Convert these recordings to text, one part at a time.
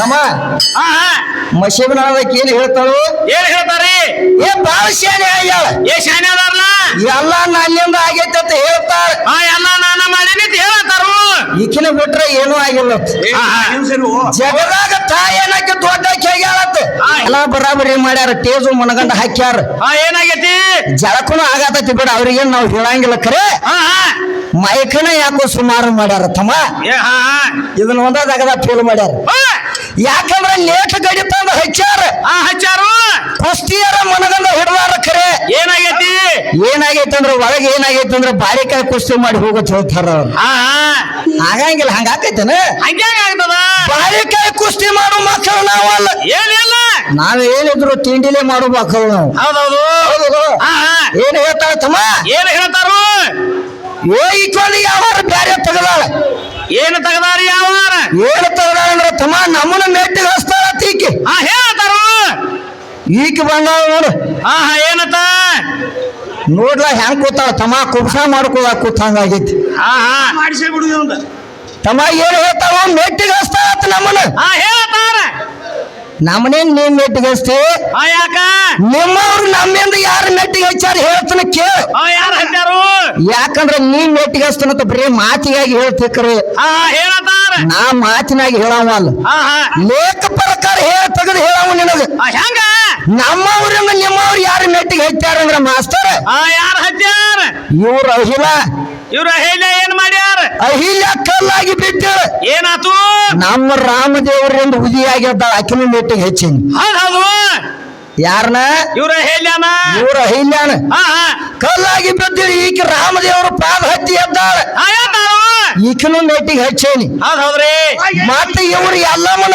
ನಮ್ಮ ಮಶೀಬನಾಳಕ್ಕೆ ಏನ್ ಹೇಳ್ತಾಳು? ಏನ್ ಹೇಳ್ತಾರಿ ಏ ಬಾಳ ಶಾನೆ ಆಗ್ಯಾಳ. ಏ ಶಾನೆ ಅದಾರಲ್ಲ ಎಲ್ಲ ನನ್ನಿಂದ ಆಗೈತೆ ಅಂತ ಹೇಳ್ತಾರ ಎಲ್ಲ ನಾನ ಮಾಡೀನಿ ಅಂತ ಈಕಿನ ಬಿಟ್ರೆ ಏನೂ ಆಗಿಲ್ಲ. ಜಗದಾಗ ತಾಯಿ ಏನಕ್ಕೆ ಜಗದಾಗ ತಾಯೇನಕ್ಕೆ ದೊಡ್ಡ ಆಗ್ಯಾಳತ್ತ ಎಲ್ಲಾ ಎಲ್ಲ ಬರಾಬರಿ ಮಾಡ್ಯಾರ ಟೇಜು ಮನಗಂಡ ಹಾಕ್ಯಾರ. ಹಾ ಏನಾಗೈತಿ? ಜಳಕನು ಆಗತೈತಿ ಬಿಡ ಅವ್ರಿಗೇನ್ ನಾವು ಹೇಳಂಗಿಲ್ಲ ಕರೆ. ಹಾ ಹಾ. ಮೈಕನ ಯಾಕೋ ಸುಮಾರು ಮಾಡ್ಯಾರ ತಮ್ಮ? ಇದನ್ನ ಒಂದ ಜಾಗದ ಫೇಲ್ ಮಾಡ್ಯಾರ. ಯಾಕಂದ್ರೆ ಯಾಕಂದ್ರ ಲೇಟ್ ಗಡಿ ತಂದ ಹಚ್ಚಾರ ಹಾ ಹಚ್ಚಾರು. ಕುಸ್ತಿಯರ ಮನಗಂಡ ಹಿಡ್ದಾರ ಕರೆ. ಏನಾಗೈತಿ? ಏನಾಗೈತೆ? ಅಂದ್ರೆ ಒಳಗೆ ಏನಾಗೈತೆ ಅಂದ್ರೆ ಬಾರಿಕಾಯಿ ಕುಸ್ತಿ ಮಾಡಿ ಹೋಗೋತ್ ಹೇಳ್ತಾರ ಅವ್ರು. ಹಾ ಆಗಂಗಿಲ್ಲ ಹಂಗ ಆಕೈತೇನ ಆಗ್ತದ? ಬಾರಿಕಾಯಿ ಕುಸ್ತಿ ಮಾಡೋ ಮಕ್ಕಳು ನಾವಲ್ಲ. ಏನಿಲ್ಲ ನಾವ್ ಏನಿದ್ರು ತಿಂಡಿಲೇ ಮಾಡೋ ಮಕ್ಕಳು ನಾವು. ಹೌದೌದು. ಹೌದು ಹಾ ಏನ್ ಹೇಳ್ತಾರ ತಮ್ಮ? ಏನ್ ಹೇಳ್ತಾರು? ಈಕ್ವಲಿ ಯಾವಾರ ಬ್ಯಾರೆ ತೆಗದಾಳ. ಏನ್ ತಗದಾರಿ ಯಾವಾರ? ಏನ್ ತಗದಾಳ ಅಂದ್ರೆ ತಮ್ಮ ನಮ್ಮನ್ನ ಮೆಟ್ಟಿಗೆ ಹಸ್ತಾಳ ತೀಕಿ. ಹಾ ಹೇಳ್ತಾರು. ಈಕಿ ಬಂದಾಳ ನೋಡು. ಹಾ ಹಾ ಏನತ್ತ? ನೋಡ್ಲ ಹೆಂಗ್ ಕೂತಾಳ? ತಮ್ಮ ಕುಬ್ಸ ಮಾಡ್ಕೋದ ಕೂತಂಗಾಗೈತಿ ಆಗೈತಿ ಹಾ. ಮಾಡಿಸೇ ಬಿಡುದು ಅಂತ ತಮ್ಮ ಏನ್ ಹೇಳ್ತಾವ ಮೆಟ್ಟಿಗೆ ಹಸ್ತಾಳತ್ ನಮ್ಮನ್ನ. ಹೇಳ್ತಾರ ನಮ್ಮನೇನ್ ನೀ ಮೆಟ್ಟಿಗೆ ಹಚ್ತಿ ಹಾ ಯಾಕ? ನಿಮ್ಮವ್ರು ನಮ್ಮಿಂದ ಯಾರು ಮೆಟ್ಟಿಗೆ ಹಚ್ಚಾರ ಹೇಳ್ತಾನ ಕೇಳು. ಆ ಯಾರು ಹಚ್ಚಾರು ಯಾಕಂದ್ರ ನೀ ಮೆಟ್ಟಿಗೆ ಅಂತ ಬರೀ ಮಾತಿಗಾಗಿ ಹೇಳ್ತಿಕ್ರಿ. ಆ ಹಾ ಹೇಳತ್ತಾರ ನಾ ಮಾತಿನಾಗಿ ಹೇಳವಲ್ಲ. ಲೇಖ ಪ್ರಕಾರ ಹೇಳ ತೆಗೆದು ಹೇಳವ ನಿನಗ. ಹಾ ಹೆಂಗ? ನಮ್ಮವ್ರಿಂದ ನಿಮ್ಮವ್ರು ಯಾರು ಮೆಟ್ಟಿಗೆ ಹಚ್ಚಾರಂದ್ರ ಮಾಸ್ತರ್ ಆ ಯಾರು ಹಚ್ಚಾರ ಇವ್ರ ಅಹಿಲ. ಇವ್ರ ಹೇಳ ಏನ್ ಮಾಡ್ಯಾರ? ಅಹಿಲ ಕಲ್ಲಾಗಿ ಬಿದ್ದಾಳ ಏನಾತು? ನಮ್ಮ ರಾಮದೇವರಿಂದ ಉದಿ ಆಗ್ಯದ ಅಕಿನ ಮೆಟ್ಟಿಗೆ ಹೆಚ್ಚಿನಿ. ಹೌದ್ ಯಾರನ? ಇವ್ರ ಹೇಳ್ಯಾನ ಇವ್ರ ಅಹಿಲ್ಯಾನ. ಹಾ ಹಾ. ಕಲ್ಲಾಗಿ ಬಿದ್ದು ಈಕೆ ರಾಮದೇವರು ಪಾದ ಹತ್ತಿ ಎದ್ದಾಳ. ಈಕನು ಈಕಿನ ಮೆಟ್ಟಿಗೆ ಹಚ್ಚೇನಿ. ಹೌದ್ ಹೌದ್ರಿ. ಮತ್ತೆ ಇವ್ರು ಎಲ್ಲಮ್ಮನ.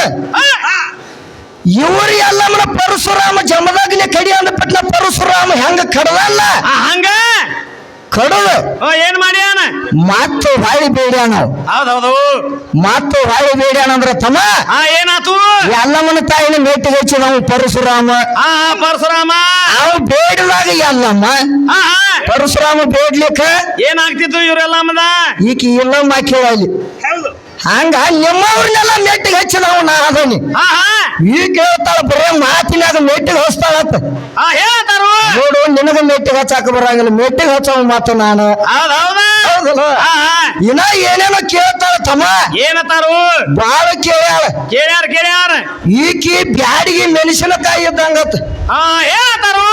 ಇವ್ರು ಎಲ್ಲಮ್ಮನ ಪರಶುರಾಮ ಜಮದಾಗ್ಲಿ ಕಡಿ ಪಟ್ಲ ಪರಶುರಾಮ ಹೆಂಗ ಕಡದಲ್ಲ? ಹಂಗ? ಕಡದ. ಏನ್ ಮಾಡ್ಯಾನ ಮತ್ತೆ ಹೊಳಿ ಬೇಡ್ಯಾನ ಹೌದೌದು. ಮಾತು ಹೊಳಿ ಬೇಡ್ಯಾನ ಅಂದ್ರ ತಮ್ಮ. ಆ ಏನಾತು? ಎಲ್ಲಮ್ಮನ ತಾಯಿನ ಮೆಟ್ಟಿಗೆ ಹಚ್ಚಿ ನಾವು ಪರಶುರಾಮ. ಪರಶುರಾಮ. ಅವ್ ಬೇಡದಾಗ ಎಲ್ಲಮ್ಮ ಪರಶುರಾಮ ಬೇಡ್ಲಿಕ್ಕ? ಏನಾಗ್ತಿತ್ತು ಇವರೆಲ್ಲಮ್ಮದ? ಮದ ಈಕಿ ಇಲ್ಲಮ್ಮ ಕೇಳಲಿ ಹಂಗ ನಿಮ್ಮವ್ರನ್ನೆಲ್ಲ ಮೆಟ್ಟಿಗೆ ಹಚ್ಚಿ ನಾನು ನಾ ಅದನಿ ಈಗ ಹೇಳ್ತಾಳ ಬರೇ ಮಾತಿನಾಗ ಮೆಟ್ಟಿಗೆ ಹಚ್ತಾಳತ್ತ ನೋಡು ನಿನಗ ಮೆಟ್ಟಿಗೆ ಹಚ್ಚಾಕ ಬರಂಗಿಲ್ಲ. ಮೆಟ್ಟಿಗೆ ಹಚ್ಚವ ಮಾತು ನಾನು. ಇನ್ನ ಏನೇನೋ ಕೇಳ್ತಾಳ ತಮ್ಮ. ಏನತ್ತಾರು ಬಾಳ ಕೇಳ್ಯಾಳ. ಕೇಳ್ಯಾರ ಕೇಳ್ಯಾರ. ಈಕಿ ಬ್ಯಾಡಿಗೆ ಮೆಣಸಿನಕಾಯಿ ಇದ್ದಂಗತ್ತ ಹೇಳ್ತಾರು.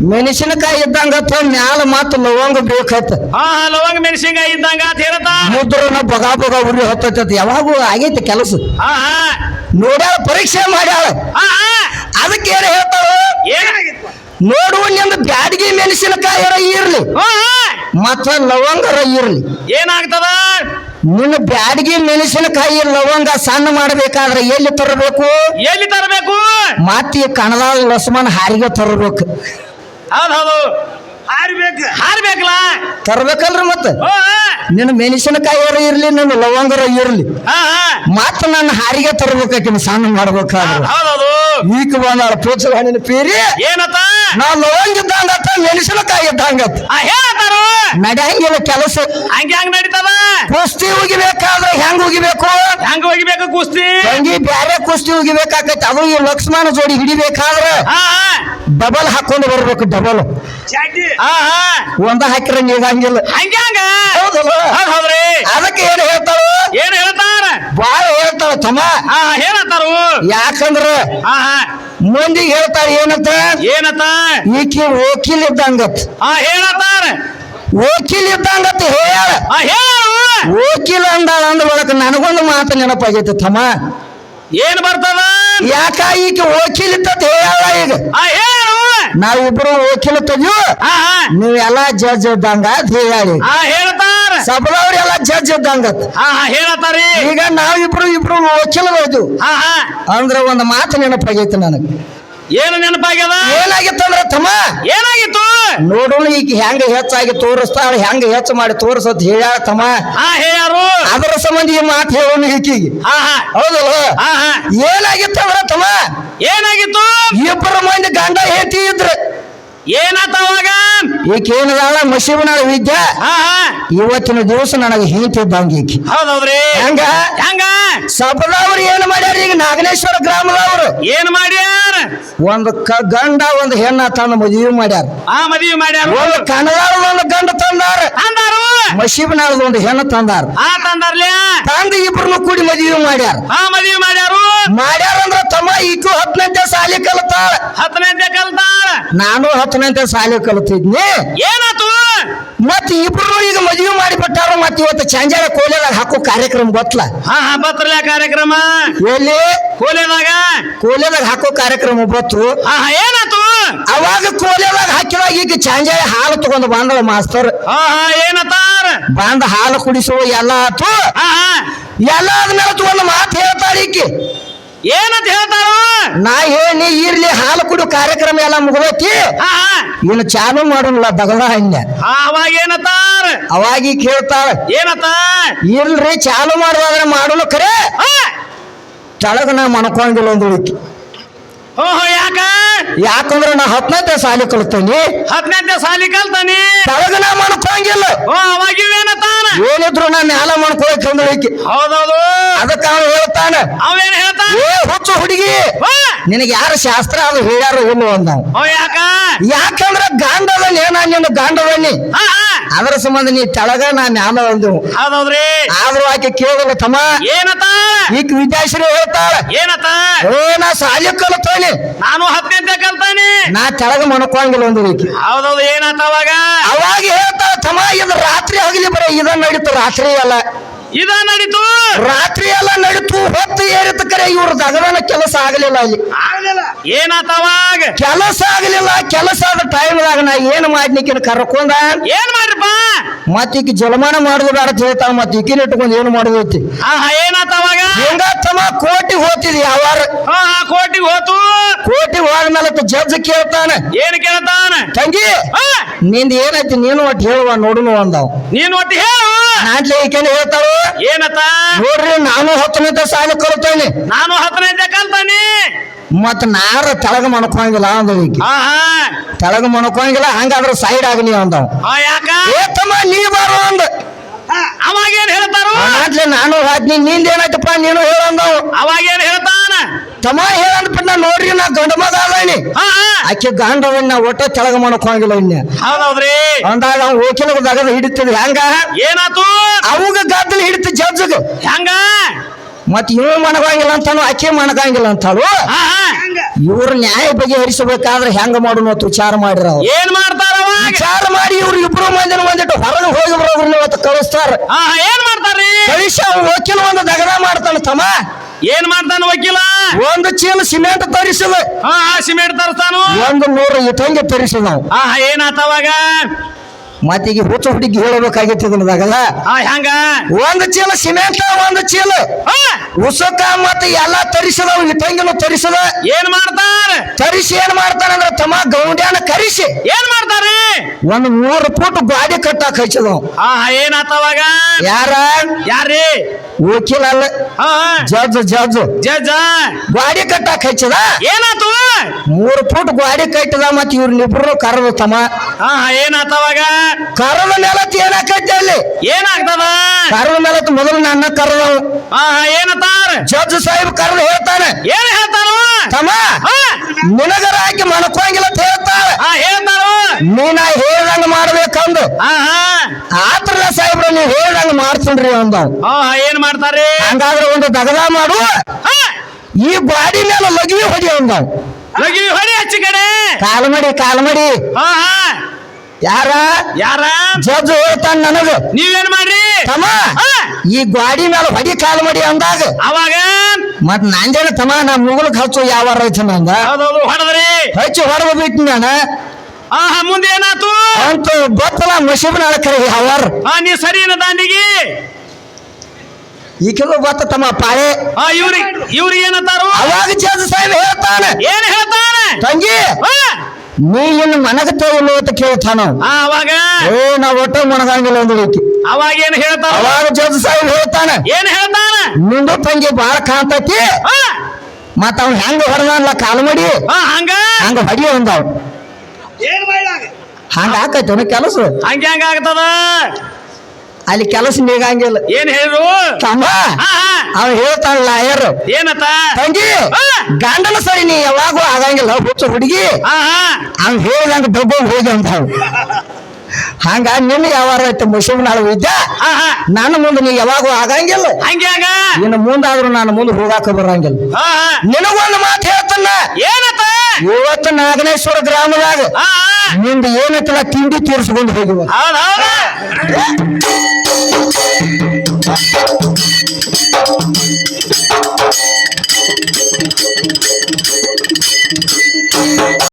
ಮೆಣಸಿನಕಾಯಿ ಇದ್ದಂಗ ಮ್ಯಾಲ ಮತ್ತ ಲವಂಗ ಬೇಕತ್ ಹಾ ಹಾ ಲವಂಗ ಮೆಣಸಿನಕಾಯಿ ಇದ್ದಂಗ ಅಂತ ಹೇಳ್ತಾರ ಮುದ್ರನ ಬಗ ಬಗ ಉರಿ ಹೊತ್ತೈತಿ ಯಾವಾಗೂ ಆಗೈತಿ ಕೆಲಸ. ನೋಡ್ಯಾಳ ಪರೀಕ್ಷೆ ಮಾಡ್ಯಾಳ. ಅದಕ್ಕೆ ಏನು ಹೇಳ್ತಾವ ನೋಡು ನಿಂದ ಬ್ಯಾಡಗಿ ಮೆಣಸಿನಕಾಯಿ ಇರ್ಲಿ. ಮತ್ತ ಲವಂಗರ ಇರ್ಲಿ. ಏನಾಗ್ತದ? ನಿನ್ನ ಬ್ಯಾಡಗಿ ಮೆಣಸಿನಕಾಯಿ ಲವಂಗ ಸಣ್ಣ ಮಾಡಬೇಕಾದ್ರೆ ಎಲ್ಲಿ ತರಬೇಕು? ಎಲ್ಲಿ ತರಬೇಕು? ಮತ್ತೆ ಕಣದಾಳ ಲಸ್ಮನ್ ಹಾರಿಗೆ ತರಬೇಕು. ಹೌದ್ ಹೌದು. ಹಾರ್ಬೇಕು. ಹಾರ್ಬೇಕಲ್ಲ? ತರ್ಬೇಕಲ್ರಿ ಮತ್ತ. ನಿನ್ನ ಮೆಣಸಿನಕಾಯಿ ಇರ್ಲಿ ನನ್ನ ಲವಂಗರ ಇರ್ಲಿ. ಹಾ ಹಾ. ಮತ್ತ ನನ್ನ ಹಾರಿಗೆ ತರಬೇಕಾಕಿನ ಸಾಂಗ ಮಾಡ್ಬೇಕಾದ್ರೆ. ಈಗ ಬಂದಾಳ ಪೂಜೆ ಹಣ್ಣಿನ ಪೀರಿ. ಏನತ್ತ? ನಾ ಲವಂಗ ಇದ್ದಂಗತ್ತ ಮೆಣಸಿನಕಾಯಿ ಇದ್ದಂಗತ್ತ. ಹೇಳ್ತಾರು ನಡೆಯಂಗಿಲ್ಲ ಕೆಲಸ. ಹಂಗೆ ಹಂಗ ನಡೀತದ? ಕುಸ್ತಿ ಉಗಿಬೇಕಾದ್ರೆ ಹೆಂಗ್ ಉಗಿಬೇಕು? ಹೆಂಗ್ ಹೋಗಿಬೇಕು ಕುಸ್ತಿ? ಹಂಗೆ ಬ್ಯಾರೆ ಕುಸ್ತಿ ಉಗಿಬೇಕಾಕೈತಿ ಅದು ಈ ಲಕ್ಷ್ಮಣ ಜೋಡಿ ಹಿಡಿಬೇಕಾದ್ರೆ. ಹಾ ಹಾ. ಡಬಲ್ ಹಾಕೊಂಡು ಬರ್ಬೇಕು ಡಬಲ್. ಚಾಟಿ. ಹಾ ಹಾ. ಒಂದ ಹಾಕಿರಂಗ ನೀಗಂಗಿಲ್ಲ ಹಂಗೆ ಹಂಗ? ಹೌದಲ್ಲ? ಹೌದ್ ಹೌದ್ರಿ. ಅದಕ್ಕೆ ಏನ್ ಹೇಳ್ತಾರೆ ಏನ್ ಹೇಳ್ತಾರ ಬಾಳ ಹೇಳ್ತಾರ ತಮ್ಮ. ಹಾ ಹೇಳತ್ತಾರು. ಯಾಕಂದ್ರ ಹಾ ಹಾ. ಮಂದಿಗೆ ಹೇಳ್ತಾರ ಏನಂತ? ಏನತ್ತ ಈಕಿ ವಕೀಲ್ ಇದ್ದಂಗತ್. ಹಾ ಹೇಳತ್ತಾರ. ವಕೀಲ್ ಇದ್ದಂಗತ್ ಹೇಳ. ವಕೀಲ್ ಅಂದಾಳ ಅಂದ ಒಳಕ ನನಗೊಂದು ಮಾತು ನೆನಪಾಗೈತಿ ತಮ್ಮ. ಏನ್ ಬರ್ತದ? ಯಾಕ ಈಗ ವಕೀಲ್ ಇದ್ದತ್ ಹೇಳ ಈಗ? ಹೇಳು. ನಾವಿಬ್ರು ವಕೀಲ ತದ್ಯು ಹಾ ಹಾ ನೀವೆಲ್ಲ ಜಡ್ಜ್ ಇದ್ದಂಗ ಹೇಳಿ ಹೇಳ್ತಾರ. ಹೇಳ್ತಾರ ಸಬಲವ್ರೆಲ್ಲ ಜಡ್ಜ್ ಇದ್ದಂಗತ್ ಹಾ ಹಾ ಹೇಳತ್ತಾರಿ. ಈಗ ನಾವಿಬ್ರು ಇಬ್ರು ಹಾ ಅಂದ್ರ ಒಂದು ಮಾತು ನೆನಪಾಗೈತಿ ನನಗೆ. ಏನು ನೆನಪಾಗ್ಯದ? ಏನಾಗಿತ್ತಂದ್ರ ತಮ್ಮ? ಏನಾಗಿತ್ತು? ನೋಡೋಣ ಈಗ ಹೆಂಗ ಹೆಚ್ಚಾಗಿ ತೋರಿಸ್ತಾಳ ಹೆಂಗ ಹೆಚ್ಚು ಮಾಡಿ ತೋರಿಸತ್ ಹೇಳ್ಯಾಳ ತಮ್ಮ. ಹಾ ಹೇಳ್ಯಾರು. ಅದರ ಸಂಬಂಧ ಈ ಮಾತು ಹೇಳೋಣ ಈಕಿಗೆ. ಹಾ ಹಾ. ಹೌದಲ್ಲ? ಹಾ ಹಾ. ಏನಾಗಿತ್ತಂದ್ರ ತಮ್ಮ? ಏನಾಗಿತ್ತು? ಇಬ್ಬರ ಮಂದಿ ಗಂಡ ಹೇತಿ ಇದ್ರ. ಏನಾತ ಅವಾಗ? ಈಕೇನದಾಳ? ಮಸೀಬನಾಳ ವಿದ್ಯೆ? ಹಾ ಇವತ್ತಿನ ದಿವಸ ನನಗೆ ಹಿಂತಿದ್ದಂಗ ಈಕಿ. ಹೌದೌದ್ರಿ? ಹೆಂಗ? ಹೆಂಗ? ಸಬದವ್ರು ಏನು ಮಾಡ್ಯಾರ ಈಗ ನಾಗನೇಶ್ವರ ಗ್ರಾಮದವರು? ಏನು ಮಾಡ್ಯಾರ? ಒಂದು ಕ ಗಂಡ ಒಂದು ಹೆಣ್ಣ ತಂದು ಮದುವೆ ಮಾಡ್ಯಾರ. ಆ ಮದುವೆ ಮಾಡ್ಯಾರ. ಒಂದು ಕನ್ನಡ ಒಂದು ಗಂಡ ತಂದಾರ. ಅಂದಾರು ಮಸೀಬನಾಳದ ಒಂದು ಹೆಣ್ಣು ತಂದಾರ. ಆ ತಂದಾರ್ಲಿ? ತಂದು ಇಬ್ರನ್ನು ಕೂಡಿ ಮದುವೆ ಮಾಡ್ಯಾರ. ಆ ಮದುವೆ ಮಾಡ್ಯಾರು? ಮಾಡ್ಯಾರ ಅಂದ್ರ ತಮ್ಮ ಈಕು ಹತ್ತನಂತೆ ಸಾಲಿ ಕಲಿತಾಳ. ಹತ್ತನೇ ಕಲ್ತಾಳ. ನಾನು ಹತ್ತನಂತೆ ಸಾಲಿ ಕಲಿತಿದ್ನಿ. ಏನಾತು ಮತ್ ಇಬ್ರು ಈಗ ಮದುವೆ ಮಾಡಿಬಿಟ್ಟಾರ ಮತ್ ಇವತ್ತು ಚಂಜಾಳ ಕೋಲೆದಾಗ ಹಾಕೋ ಕಾರ್ಯಕ್ರಮ ಬತ್ಲ ಹಾ ಹಾ ಕಾರ್ಯಕ್ರಮ. ಎಲ್ಲಿ? ಕೋಲೆದಾಗ? ಕೋಲೆದಾಗ ಹಾಕೋ ಕಾರ್ಯಕ್ರಮ ಬತ್ತು ಹಾ ಹಾ ಏನಾತು ಅವಾಗ ಕೋಲೆದಾಗ ಹಾಕಿದಾಗ ಈಗ ಚಾಂಜಾಳ ಹಾಲು ತಗೊಂಡು ಬಂದಳ ಮಾಸ್ತರ್. ಹಾ ಹಾ ಏನತ್ತಾರ ಬಂದ ಹಾಲು ಕುಡಿಸುವ ಎಲ್ಲ ಆತು. ಹಾ ಹಾ. ಎಲ್ಲ ಆದ್ಮೇಲೆ ತಗೊಂಡು ಮಾತು ಹೇಳ್ತಾಳ ಈಕಿ. ಏನಂತ ಹೇಳ್ತಾರ? ನಾ ಹೇಳಿ ಇರ್ಲಿ ಹಾಲು ಕುಡು ಕಾರ್ಯಕ್ರಮ ಎಲ್ಲ ಮುಗಿದೈತಿ. ಇನ್ನು ಚಾಲು ಮಾಡೋಣ ಬಗಲ ಹಣ್ಣ. ಅವಾಗ ಏನತ್ತಾರ? ಅವಾಗಿ ಕೇಳ್ತಾರ ಏನತ್ತ? ಇಲ್ರಿ ಚಾಲು ಮಾಡುವಾದ್ರೆ ಮಾಡಲು ಕರೆ. ತೆಳಗ ನಾ ಮನಕೊಂಡಿಲ್ಲ ಒಂದು ಉಳಿಕೆ ಹೋ ಹೋ ಯಾಕ? ಯಾಕಂದ್ರೆ ನಾ ಹತ್ತನೇ ಸಾಲಿ ಕಲ್ತಾನಿ. ಹತ್ತನೇ ಸಾಲಿ ಕಲ್ತಾನಿ. ತಳಗ ನಾ ಮನ್ಕೊಂಗಿಲ್ಲ ಓ ಅವಾಗ ಇವೇನತ್ತಾನ ಏನಿದ್ರು ನಾ ಮ್ಯಾಲ ಮನ್ಕೊಳಕ್ ಉಳಿಕೆ ಹೌದೌದು. ಅದಕ್ಕೆ ಅವ ಹೇಳ್ತಾನೆ ಅವೇನ್ ಹೇಳ್ತಾನ? ಏ ಹುಚ್ಚು ಹುಡುಗಿ. ನಿನಗೆ ಯಾರು ಶಾಸ್ತ್ರ ಅದು ಹೇಳ್ಯಾರ ಇಲ್ಲ ಅಂದ ಯಾಕ? ಯಾಕಂದ್ರ ಗಾಂಡದಲ್ಲಿ ನಾ ನಿನ್ನ ಗಾಂಡದಲ್ಲಿ ಅದರ ಸಂಬಂಧ ನೀ ತೆಳಗ ನಾ ಮ್ಯಾಲ ಅಂದವು ಆದ್ರೂ ಆಕೆ ಕೇಳಲ್ಲ ತಮ್ಮ. ಏನತ ಈಗ ವಿದ್ಯಾಶ್ರೀ ಹೇಳ್ತಾಳ. ಏನತ ಏ ನಾ ಸಾಲಿ ಕಲ್ತಾನೆ. ನಾನು ಹತ್ತನೇ ಕಲ್ತಾನೆ. ನಾ ತೆಳಗ ಮನ್ಕೊಂಗಿಲ್ಲ ಒಂದು ಈಕಿ. ಹೌದೌದು ಏನತ ಅವಾಗ? ಅವಾಗ ಹೇಳ್ತಾಳ ತಮ್ಮ ಇದು ರಾತ್ರಿ ಆಗಲಿ ಬರೀ ಇದನ್ನ ನಡೀತು ರಾತ್ರಿ ಎಲ್ಲ ಇದ ನಡೀತು? ರಾತ್ರಿ ಎಲ್ಲ ನಡೀತು ಹೊತ್ತು ಏರಿತ ಕರೆ ಇವ್ರ ದಗದನ ಕೆಲಸ ಆಗಲಿಲ್ಲ ಅಲ್ಲಿ. ಆಗಲಿಲ್ಲ. ಏನಾತವಾಗ ಕೆಲಸ ಆಗಲಿಲ್ಲ ಕೆಲಸ ಆದ ಟೈಮ್ದಾಗ ನಾ ಏನ್ ಮಾಡ್ಲಿಕ್ಕೆ ಕರ್ಕೊಂಡ? ಏನ್ ಮಾಡ್ರಪ್ಪ ಈಕೆ ಜಲಮಾನ ಮಾಡುದು ಬೇಡ ಅಂತ ಮತ್ತೆ ಈಕಿನ ಇಟ್ಕೊಂಡು ಏನು ಮಾಡುದೈತಿ ಹಾ ಆಹಾ ಏನತ್ತ ಅವಾಗ? ಹಿಂಗ ತಮ್ಮ ಕೋಟಿ ಹೋತಿದ್ ಯಾವಾರ? ಹಾ ಹಾ ಕೋಟಿಗೆ ಹೋತು. ಕೋಟಿ ಹೋದ್ಮೇಲೆ ಜಡ್ಜ್ ಕೇಳ್ತಾನೆ. ಏನ್ ಕೇಳ್ತಾನೆ? ತಂಗಿ ಹಾ? ನಿಂದ ಏನೈತಿ ನೀನು ಒಟ್ಟು ಹೇಳುವ ನೋಡುನು ಅಂದವ್. ನೀನ್ ಒಟ್ಟು ಹೇಳು. ನಾಟ್ಲಿ ಈಕೇನು ಹೇಳ್ತಾಳು? ಏನತ್ತ? ನೋಡ್ರಿ ನಾನು ಹತ್ತನೇ ಸಾಲ ಕಲ್ತೇನೆ. ನಾನು ಹತ್ತನೇ ಕಲ್ತಾನಿ. ಮತ್ ನಾರ ತೆಳಗ ಮನ್ಕೊಂಗಿಲ್ಲ ಅಂದವ್ ಈಕಿ. ಹಾ ಹಾ. ತೆಳಗ ಮನ್ಕೊಂಗಿಲ್ಲ ಹಂಗಾದ್ರ ಸೈಡ್ ಆಗಲಿ ಅಂದವ್. ಆ ಯಾಕ? ಏ ತಮ್ಮ ನೀ ಬರು ಅಂದ. ಏನ್ ಹೇಳ್ತಾರು? ನಾಟ್ಲಿ ನಾನು ಹಾದ್ನಿ ನಿಂದ ಏನಾಯ್ತಪ್ಪ ನೀನು ಹೇಳಂದವ್ ಅವಾಗ ಏನ್ ಹೇಳ್ತಾನ? ತಮ್ಮ ಹೇಳಂದ್ಬಿಟ್ಟು ನಾ ನೋಡ್ರಿ ನಾ ಗಂಡ ಮಗ ಅದೇನಿ. ಆಕೆ ಗಂಡವನ್ನ ನಾ ಒಟ್ಟ ತೆಳಗ ಮಾಡ್ಕೊಂಗಿಲ್ಲ ಇನ್ನ. ಹೌದೌದ್ರಿ. ಅಂದಾಗ ಅವ್ನು ದಗದ ಹಿಡಿತದ ಹೆಂಗ? ಏನಾತು? ಅವಾಗ ಗದ್ದಲ ಹಿಡಿತ ಜಜ್ಜಗ ಹೆಂಗ? ಮತ್ ಇವ್ ಮನಗಂಗಿಲ್ಲ ಅಂತಾನು ಆಕೆ ಮನಗಂಗಿಲ್ಲ ಅಂತಾಳು? ಇವ್ರ ನ್ಯಾಯ ಬಗೆಹರಿಸಬೇಕಾದ್ರೆ ಹೆಂಗ ಮಾಡೋಣ ಅಂತ ವಿಚಾರ ಮಾಡಿರ ಏನ್ ಮಾಡ್ತಾರ ವಿಚಾರ ಮಾಡಿ ಇವ್ರು ಇಬ್ರು ಮಂದಿನ ಒಂದಿಟ್ಟು ಹೊರಗೆ ಹೋಗಿ ಬರೋದ್ರನ್ನ ಇವತ್ತು ಕಳಿಸ್ತಾರ. ಏನು ಮಾಡ್ತಾರ್ರಿ? ಕಳಿಸ ವಕೀಲ ಒಂದು ದಗದ ಮಾಡ್ತಾನ ತಮ್ಮ. ಏನ್ ಮಾಡ್ತಾನ ವಕೀಲ? ಒಂದು ಚೀಲ ಸಿಮೆಂಟ್ ತರಿಸದ. ಹಾ ಆ ಸಿಮೆಂಟ್ ತರಿಸ್ತಾನು. ಒಂದು ನೂರು ಇಟ್ಟಂಗೆ ತರಿಸದ ನಾವು ಹಾ ಹಾ ಏನಾತ ಅವಾಗ? ಮತ್ತೀಗ ಹುಚ್ಚ ಹುಡುಗಿ ಹೇಳಬೇಕಾಗಿತ್ತು ಇದನ್ನ ದಗದ. ಹಾ ಹೆಂಗ? ಒಂದು ಚೀಲ ಸಿಮೆಂಟ್ ಒಂದು ಚೀಲ. ಉಸಕ ಮತ್ತೆ ಎಲ್ಲಾ ತರಿಸದ ಇಟ್ಟಂಗಿನೂ ತರಿಸದ. ಏನ್ ಮಾಡ್ತಾರೆ? ತರಿಸಿ ಏನ್ ಅಂದ್ರೆ ತಮ್ಮ ಗೌಂಡ್ಯಾನ ಕರಿಸಿ. ಏನ್ ಮಾಡ್ತಾರ್ರಿ? ಒಂದು ಮೂರು ಫುಟ್ ಗಾಡಿ ಕಟ್ಟಾಕ ಹಚ್ಚದವ್. ಹಾ ಏನಾತ ಅವಾಗ? ಯಾರ? ಯಾರ್ರಿ? ವಕೀಲ ಅಲ್ಲ. ಹಾ ಜಜ್ ಜಜ್ ಜಜ್ಜ ಗಾಡಿ ಕಟ್ಟಾಕ ಹಚ್ಚದ? ಏನಾತು ಮೂರು ಫುಟ್ ಗಾಡಿ ಕಟ್ಟದ ಮತ್ ಇವ್ರನ್ನಿಬ್ರು ಕರೆದು ತಮ್ಮ. ಹಾ ಹಾ ಏನಾತ ಅವಾಗ? ಕರದ ಮೇಲತ್ ಏನಾಕೈತಿ ಅಲ್ಲಿ? ಏನಾಗ್ತದ? ಕರದ ನೆಲ ಮೊದಲು ನನ್ನ ಕರೆದವ್. ಹಾ ಹಾ ಜಜ್ ಸಾಹೇಬ್ ಕರೆದು ಹೇಳ್ತಾನೆ. ಏನ್ ಹೇಳ್ತಾನ ತಮ್ಮ ಹಾ. ನಿನಗರ ಹಾಕಿ ಮನಕೋಂಗಿಲ್ಲ ಅಂತ ಹೇಳ್ತಾರ ಹಾ ಹೇಳ್ತಾರು ನೀನ ಹೇಳ್ದಂಗ ಮಾಡ್ಬೇಕಂದು. ಆತ್ರಲ್ಲ ಸಾಹೇಬ್ರ ನೀವ್ ಹೇಳ್ದಂಗ ಮಾಡ್ತೀನ್ರಿ ಅಂದ ಏನು ಮಾಡ್ತಾರ್ರಿ? ಹಂಗಾದ್ರೆ ಒಂದು ದಗದ ಮಾಡು. ಹಾ. ಈ ಗಾಡಿ ಮೇಲೆ ಲಗಿವಿ ಹೊಡಿ ಅಂದ ಲಗಿ ಹೊಡಿ ಹಚ್ಚಿ ಕಡೆ. ಕಾಲ್ ಮಾಡಿ ಕಾಲ್ ಮಾಡಿ ಹಾ ಹಾ. ಯಾರ? ಯಾರ? ಜಡ್ಜ್ ಹೇಳ್ತಾನ ನನಗ. ನೀವೇನ್ ಮಾಡ್ರಿ? ತಮ್ಮ ಈ ಗ್ವಾಡಿ ಮೇಲೆ ಹೊಡಿ ಕಾಲ್ ಮಾಡಿ ಅಂದಾಗ. ಅವಾಗ? ಮತ್ ನಂದೇನ ತಮ್ಮ ನಾ ಮುಗುಳಕ್ ಹಚ್ಚು ಯಾವ ರೈತ ನಂದ ಹೌದೌದು ಹೊಡೆದ್ರಿ. ಹಚ್ಚಿ ಹೊಡೆದು ಬಿಟ್ಟು ನಾನು. ಹಾ ಹಾ ಮುಂದೆ ಏನಾತು ಅಂತ ಗೊತ್ತಲ್ಲ ಮಸೀಬ್ನ ಕರೆ ಹವರ್ ಆ ನೀ ಸರಿನ ದಾಂಡಿಗೆ? ಈಕೆಗೂ ಗೊತ್ತ ತಮ್ಮ ಪಾಳೆ. ಆ ಇವ್ರಿ ಇವ್ರಿ ಏನಂತಾರು? ಅವಾಗ ಜಡ್ಜ್ ಸಾಹೇಬ್ ಹೇಳ್ತಾನೆ. ಏನ್ ಹೇಳ್ತಾನೆ? ತಂಗಿ ನೀ ಇನ್ನು ಮನಗತ್ತೆ ಇಲ್ಲ ಅಂತ ಕೇಳ್ತಾನ? ಅವಾಗ? ಏ ನಾ ಒಟ್ಟ ಮನಗಂಗಿಲ್ಲ ಈಕಿ. ಅವಾಗ ಏನ್ ಹೇಳ್ತಾರ? ಅವಾಗ ಜಡ್ಜ್ ಸಾಹೇಬ್ ಹೇಳ್ತಾನೆ. ಏನ್ ಹೇಳ್ತಾನೆ? ನಿಂದು ತಂಗಿ ಬಾಳ ಕಾಂತತಿ ಮತ್ತ ಅವ್ನ ಹೆಂಗ ಹೊಡೆದಲ್ಲ ಕಾಲು ಮಾಡಿ ಹಂಗ? ಹಂಗ ಹೊಡಿ ಮಾಡ್ಲಾಗ ಹಂಗ ಆಕೈತೆ ಕೆಲಸ? ಹಂಗೆ ಹಂಗ ಆಗ್ತದ. ಅಲ್ಲಿ ಕೆಲಸ ನೀಗಂಗಿಲ್ಲ ಏನ್ ಹೇಳು ತಮ್ಮ ಅವ ಹೇಳ್ತಾನ ಲಾಯರ್. ಏನತ್ತ? ತಂಗಿ. ಗಂಡನ ಸರಿ ನೀ ಯಾವಾಗೂ ಆಗಂಗಿಲ್ಲ ಹುಚ್ಚ ಹುಡುಗಿ. ಹಂಗ ಹೇಳ್ದಂಗ ಡಬ್ಬ ಹೋಗಿ ಅಂತ ಹಂಗ ನಿನ್ನ ಯಾವಾರ ಐತೆ ಮುಸುಮ್ನಾಳು ಹಾ ನನ್ನ ಮುಂದೆ ನೀ ಯಾವಾಗೂ ಆಗಂಗಿಲ್ಲ. ಹಂಗೆ ನಿನ್ನ ಇನ್ನು ಮುಂದಾದ್ರೂ ನಾನು ಮುಂದೆ ಹೋಗಾಕ ಬರಂಗಿಲ್ಲ. ನಿನಗೊಂದು ಮಾತು ಹೇಳ್ತಾನ. ಏನತ್ತ? ಇವತ್ತು ನಾಗನೇಶ್ವರ ಗ್ರಾಮದಾಗ ನಿಂದ ಏನೈತಲ್ಲ ತಿಂಡಿ ತೀರ್ಸ್ಕೊಂಡು ಹೋಗುವ.